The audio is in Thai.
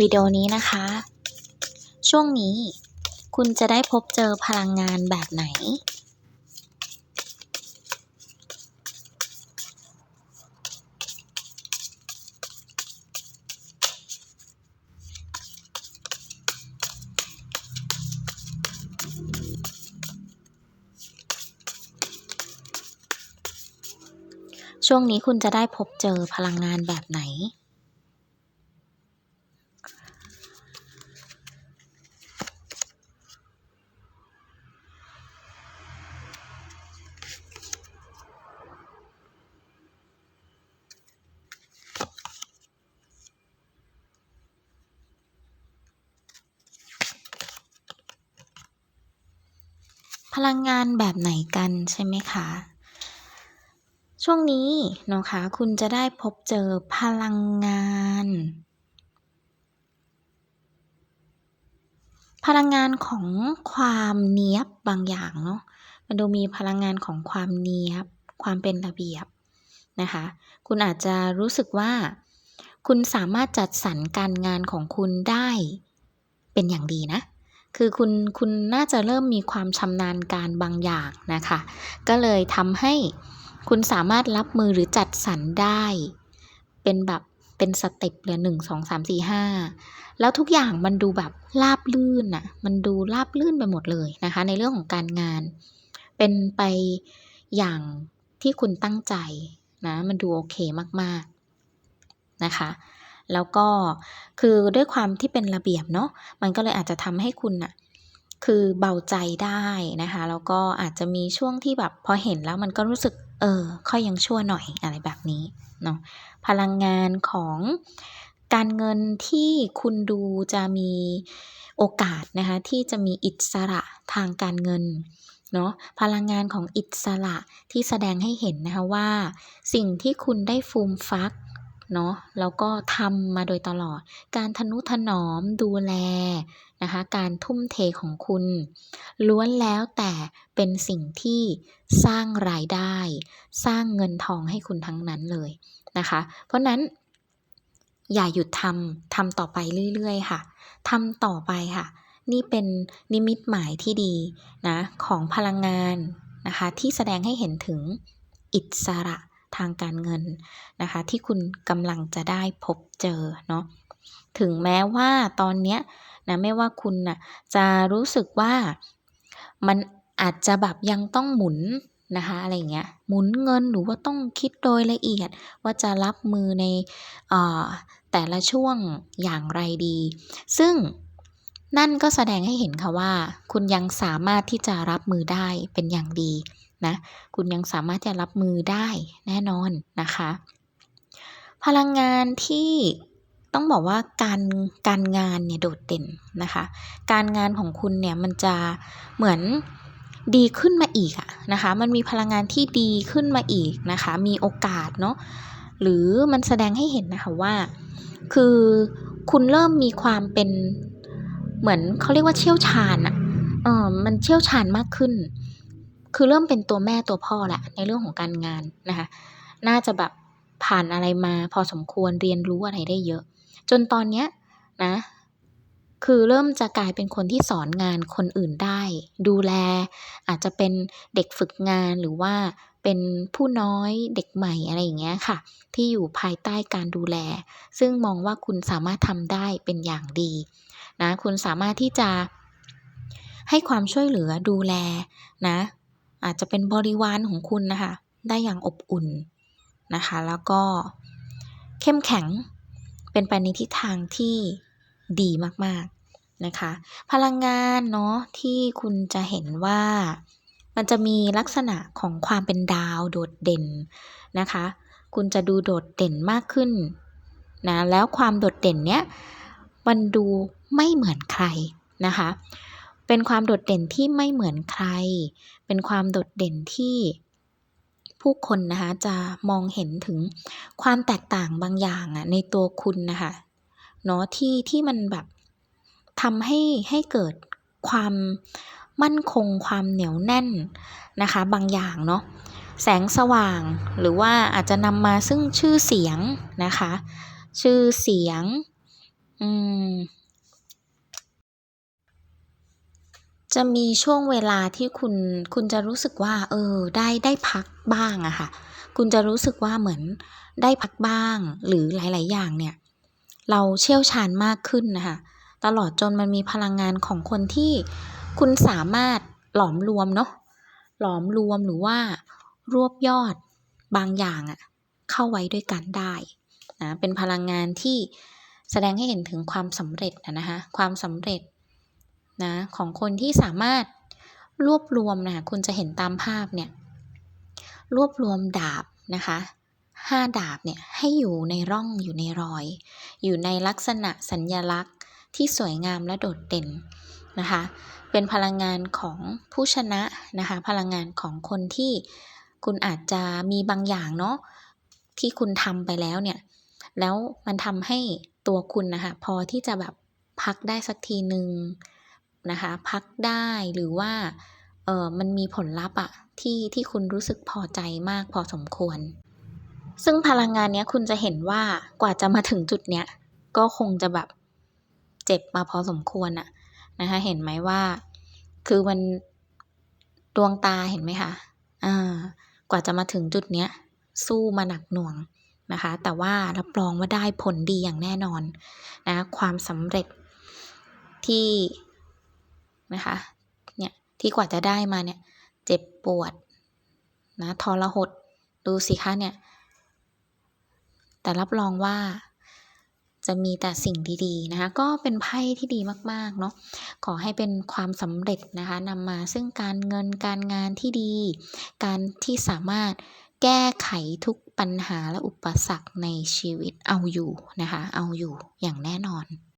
วิดีโอนี้นะคะ ช่วงนี้คุณจะได้พบเจอพลังงานแบบไหน ช่วงนี้คุณจะได้พบเจอพลังงานแบบไหน พลังงานแบบไหนกันใช่ไหมคะ ช่วงนี้นะคะคุณจะได้พบเจอพลังงาน พลังงานของความเนี้ยบบางอย่างเนาะมันดูมีพลังงานของความเนี้ยบ ความเป็นระเบียบนะคะ คุณอาจจะรู้สึกว่า คุณสามารถจัดสรรการงานของคุณได้เป็นอย่างดีนะ คือคุณคุณน่าจะเริ่มมีความชำนาญการบางอย่างนะคะ ก็เลยทำให้คุณสามารถรับมือหรือจัดสรรได้ เป็นแบบเป็นสเต็ปเลยหนึ่งสองสามสี่ห้าแล้วทุกอย่างมันดูแบบราบลื่นอะมันดูราบลื่นไปหมดเลยนะคะ ในเรื่องของการงาน เป็นไปอย่างที่คุณตั้งใจนะ มันดูโอเคมากๆนะคะ แล้วก็คือด้วยความที่เป็นระเบียบเนาะมันก็เลยอาจจะทำให้คุณอะคือเบาใจได้นะคะแล้วก็อาจจะมีช่วงที่แบบพอเห็นแล้วมันก็รู้สึกเออค่อยยังชั่วหน่อยอะไรแบบนี้เนาะพลังงานของการเงินที่คุณดูจะมีโอกาสนะคะที่จะมีอิสระทางการเงินเนาะพลังงานของอิสระที่แสดงให้เห็นนะคะว่า สิ่งที่คุณได้ฟูมฟัก เนาะแล้วก็ทำมาโดยตลอด การทนุถนอมดูแลนะคะการทุ่มเทของคุณ ล้วนแล้วแต่เป็นสิ่งที่สร้างรายได้ สร้างเงินทองให้คุณทั้งนั้นเลยนะคะ เพราะนั้น อย่าหยุดทำทำต่อไปเรื่อยๆ ค่ะทำต่อไปค่ะ นี่เป็นนิมิตหมายที่ดีนะของพลังงานนะคะที่แสดงให้เห็นถึงอิสระ ทางการเงินนะคะ ที่คุณกำลังจะได้พบเจอเนาะถึงแม้ว่าตอนเนี้ยนะไม่ว่าคุณนะจะรู้สึกว่ามันอาจจะแบบยังต้องหมุนนะคะอะไรเงี้ยหมุนเงินหรือว่าต้องคิดโดยละเอียด ว่าจะรับมือในแต่ละช่วงอย่างไรดี ซึ่งนั่นก็แสดงให้เห็นค่ะว่า คุณยังสามารถที่จะรับมือได้เป็นอย่างดี นะคุณยังสามารถจะรับมือได้แน่นอนนะคะ พลังงานที่ต้องบอกว่าการการงานเนี่ยโดดเด่นนะคะ การงานของคุณเนี่ยมันจะเหมือนดีขึ้นมาอีกอะนะคะ มันมีพลังงานที่ดีขึ้นมาอีกนะคะ มีโอกาสเนาะหรือมันแสดงให้เห็นนะคะว่า คือคุณเริ่มมีความเป็นเหมือนเขาเรียกว่าเชี่ยวชาญอะเออมันเชี่ยวชาญมากขึ้น คือเริ่มเป็นตัวแม่ตัวพ่อแหละในเรื่องของการงานนะคะ น่าจะแบบผ่านอะไรมาพอสมควรเรียนรู้อะไรได้เยอะ จนตอนเนี้ยนะ คือเริ่มจะกลายเป็นคนที่สอนงานคนอื่นได้ ดูแล อาจจะเป็นเด็กฝึกงานหรือว่าเป็นผู้น้อยเด็กใหม่อะไรอย่างเงี้ยค่ะ ที่อยู่ภายใต้การดูแล ซึ่งมองว่าคุณสามารถทำได้เป็นอย่างดีนะคุณสามารถที่จะให้ความช่วยเหลือดูแลนะ อาจจะเป็นบริวารของคุณนะคะ ได้อย่างอบอุ่นนะคะ แล้วก็เข้มแข็งเป็นไปในทิศทางที่ดีมากๆนะคะ พลังงานเนาะที่คุณจะเห็นว่ามันจะมีลักษณะของความเป็นดาวโดดเด่นนะคะ คุณจะดูโดดเด่นมากขึ้นนะแล้วความโดดเด่นเนี้ยมันดูไม่เหมือนใครนะคะ เป็นความโดดเด่นที่ไม่เหมือนใคร เป็นความโดดเด่นที่ผู้คนนะคะจะมองเห็นถึงความแตกต่างบางอย่างอะในตัวคุณนะคะเนาะที่ที่มันแบบทำให้ให้เกิดความมั่นคงความเหนียวแน่นนะคะ บางอย่างเนาะแสงสว่างหรือว่าอาจจะนำมาซึ่งชื่อเสียงนะคะ ชื่อเสียง อืม จะมีช่วงเวลาที่คุณคุณจะรู้สึกว่า เออ ได้ได้พักบ้างอะค่ะ คุณจะรู้สึกว่าเหมือนได้พักบ้าง หรือหลาย ๆ อย่างเนี่ย เราเชี่ยวชาญมากขึ้นนะคะตลอดจนมันมีพลังงานของคนที่คุณสามารถหลอมรวมเนาะหลอมรวมหรือว่ารวบยอดบางอย่างอะเข้าไว้ด้วยกันได้นะเป็นพลังงานที่แสดงให้เห็นถึงความสำเร็จนะคะความสำเร็จ นะของคนที่สามารถรวบรวมนะคุณจะเห็นตามภาพเนี่ยรวบรวมดาบนะคะ5ดาบเนี่ยให้อยู่ในร่องอยู่ในรอย อยู่ในลักษณะสัญลักษณ์ที่สวยงามและโดดเด่นนะคะเป็นพลังงานของผู้ชนะนะคะพลังงานของคนที่คุณอาจจะมีบางอย่างเนาะที่คุณทำไปแล้วเนี่ยแล้วมันทำให้ตัวคุณนะคะพอที่จะแบบพักได้สักทีหนึ่ง นะคะ พักได้หรือว่าเออมันมีผลลัพธ์อะที่ที่คุณรู้สึกพอใจมากพอสมควร ซึ่งพลังงานเนี้ยคุณจะเห็นว่ากว่าจะมาถึงจุดเนี้ยก็คงจะแบบเจ็บมาพอสมควรนะนะคะเห็นไหมว่า คือมันดวงตาเห็นไหมคะอากว่าจะมาถึงจุดเนี้ยสู้มาหนักหน่วงนะคะ แต่ว่ารับรองว่าได้ผลดีอย่างแน่นอนนะความสำเร็จที่ นะคะ เนี่ยที่กว่าจะได้มาเนี่ยเจ็บปวดนะทรหดดูสิคะเนี่ย แต่รับรองว่าจะมีแต่สิ่งดีๆนะคะ ก็เป็นไพ่ที่ดีมากๆเนาะขอให้เป็นความสำเร็จนะคะนำมาซึ่งการเงินการงานที่ดี การที่สามารถแก้ไขทุกปัญหาและอุปสรรคในชีวิตเอาอยู่นะคะ เอาอยู่อย่างแน่นอน